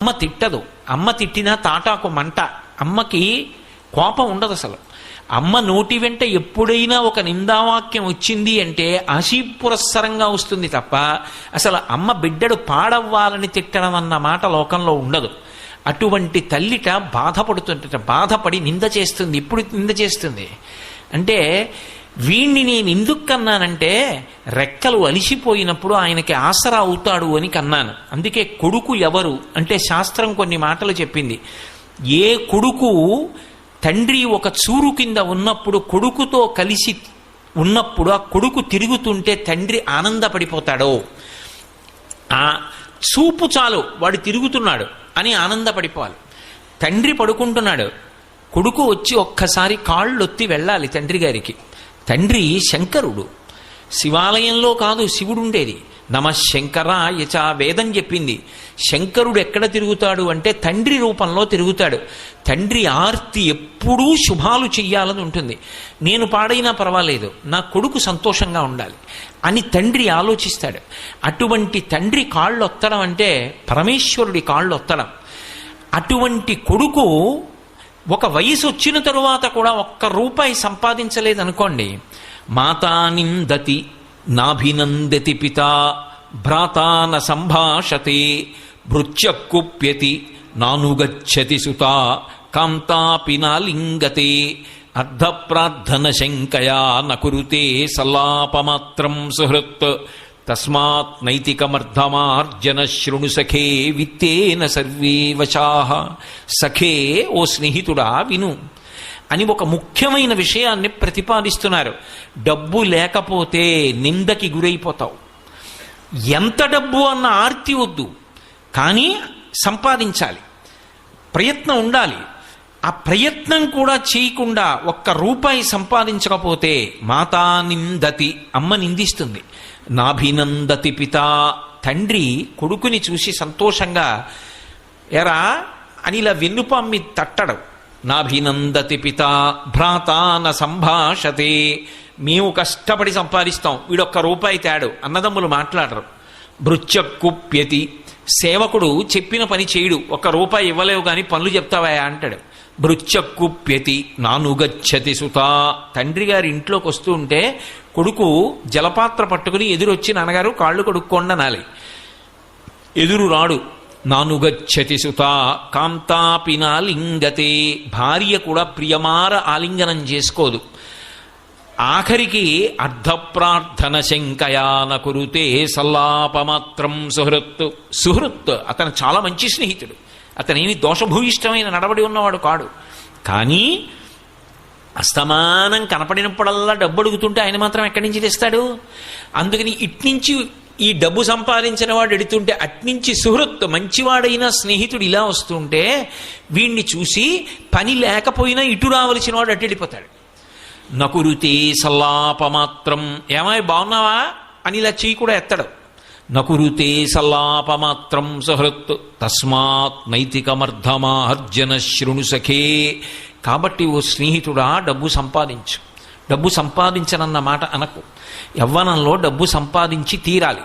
అమ్మ తిట్టదు. అమ్మ తిట్టినా తాటాకు మంట. అమ్మకి కోపం ఉండదు అసలు. అమ్మ నోటి వెంట ఎప్పుడైనా ఒక నిందావాక్యం వచ్చింది అంటే ఆశీపురస్సరంగా వస్తుంది తప్ప అసలు అమ్మ బిడ్డడు పాడవ్వాలని తిట్టడం అన్న మాట లోకంలో ఉండదు. అటువంటి తల్లిట బాధపడుతుంట బాధపడి నింద చేస్తుంది. ఇప్పుడు నింద చేస్తుంది? అంటే వీణ్ణి నేను ఎందుకు కన్నానంటే రెక్కలు అలిసిపోయినప్పుడు ఆయనకి ఆసరా అవుతాడు అని కన్నాను. అందుకే కొడుకు ఎవరు అంటే శాస్త్రం కొన్ని మాటలు చెప్పింది. ఏ కొడుకు తండ్రి ఒక చూరు కింద ఉన్నప్పుడు కొడుకుతో కలిసి ఉన్నప్పుడు ఆ కొడుకు తిరుగుతుంటే తండ్రి ఆనందపడిపోతాడో. ఆ చూపు చాలు వాడు తిరుగుతున్నాడు అని ఆనందపడిపోవాలి. తండ్రి పడుకుంటున్నాడు. కొడుకు వచ్చి ఒక్కసారి కాళ్ళొత్తి వెళ్ళాలి తండ్రి గారికి. తండ్రి శంకరుడు. శివాలయంలో కాదు శివుడు ఉండేది నమ శంకర యచ వేదం చెప్పింది. శంకరుడు ఎక్కడ తిరుగుతాడు అంటే తండ్రి రూపంలో తిరుగుతాడు. తండ్రి ఆర్తి ఎప్పుడూ శుభాలు చెయ్యాలని ఉంటుంది. నేను పాడైనా పర్వాలేదు నా కొడుకు సంతోషంగా ఉండాలి అని తండ్రి ఆలోచిస్తాడు. అటువంటి తండ్రి కాళ్ళు ఒత్తడం అంటే పరమేశ్వరుడి కాళ్ళు ఒత్తడం అటువంటి కొడుకు ఒక వయసు వచ్చిన తరువాత కూడా ఒక్క రూపాయి సంపాదించలేదనుకోండి. మాతా నిందతి నాభినందతి పిత భ్రాతాన సంభాషతే భృత్యకుప్యతి నానుగచ్చతి సుత కాంతాపి నాలింగతే అర్ధప్రార్థన శంకయా నకురుతే సల్లాపమాత్రం సుహృత్ తస్మాత్ నైతికమర్ధమార్జన శృణు సఖే విత్తేన సర్వే వశాహ సఖే ఓ స్నేహితుడా విను। అని ఒక ముఖ్యమైన విషయాన్ని ప్రతిపాదిస్తున్నారు। డబ్బు లేకపోతే నిందకి గురైపోతావు। ఎంత డబ్బు అన్న ఆర్తి వద్దు కానీ సంపాదించాలి ప్రయత్నం ఉండాలి। ఆ ప్రయత్నం కూడా చేయకుండా ఒక్క రూపాయి సంపాదించకపోతే మాతా నిందతి అమ్మ నిందిస్తుంది. నాభినందతి పిత తండ్రి కొడుకుని చూసి సంతోషంగా ఎరా అని ఇలా వెన్నుపామ్మి తట్టడం. నాభినందతి పిత భ్రాతాన సంభాషతే. మేము కష్టపడి సంపాదిస్తాం. వీడొక్క రూపాయి తేడు. అన్నదమ్ములు మాట్లాడరు. భృత్యకుప్యతి సేవకుడు చెప్పిన పని చేయడు ఒక్క రూపాయి ఇవ్వలేవు కానీ పనులు చెప్తావా అంటాడు. భృత్యకుప్యతి నానుగచ్చతి సుత. తండ్రి గారి ఇంట్లోకి వస్తూ ఉంటే కొడుకు జలపాత్ర పట్టుకుని ఎదురొచ్చి నాన్నగారు కాళ్ళు కొడుక్కోండి అనాలి. ఎదురు రాడు నానుగచ్చతి సుత. కాంతాపినాలింగతే భార్య కూడా ప్రియమార ఆలింగనం చేసుకోదు. ఆఖరికి అర్ధప్రార్థన శంకయాన కురుతే సల్లాపమాత్రం సుహృత్ సుహృత్ అతను చాలా మంచి స్నేహితుడు. అతనేమి దోషభూయిష్టమైన నడవడి ఉన్నవాడు కాడు. కానీ అస్తమానం కనపడినప్పుడల్లా డబ్బు అడుగుతుంటే ఆయన మాత్రం ఎక్కడి నుంచి తెస్తాడు? అందుకని ఇట్నుంచి ఈ డబ్బు సంపాదించిన వాడు ఎడుతుంటే అట్నుంచి సుహృత్ మంచివాడైన స్నేహితుడు ఇలా వస్తుంటే వీణ్ణి చూసి పని లేకపోయినా ఇటు రావలసిన వాడు అటు వెళ్ళిపోతాడు. నకురుతే సల్లాపమాత్రం. ఏమాయి బాగున్నావా? అని ఇలా చెయ్యి కూడా ఎత్తడు. నకురుతే సల్లాపమాత్రం సహృత్ తస్మాత్ నైతికమర్ధమాహర్జన శృణు సఖే. కాబట్టి ఓ స్నేహితుడా డబ్బు సంపాదించు. డబ్బు సంపాదించనన్న మాట అనకు. యవ్వనంలో డబ్బు సంపాదించి తీరాలి.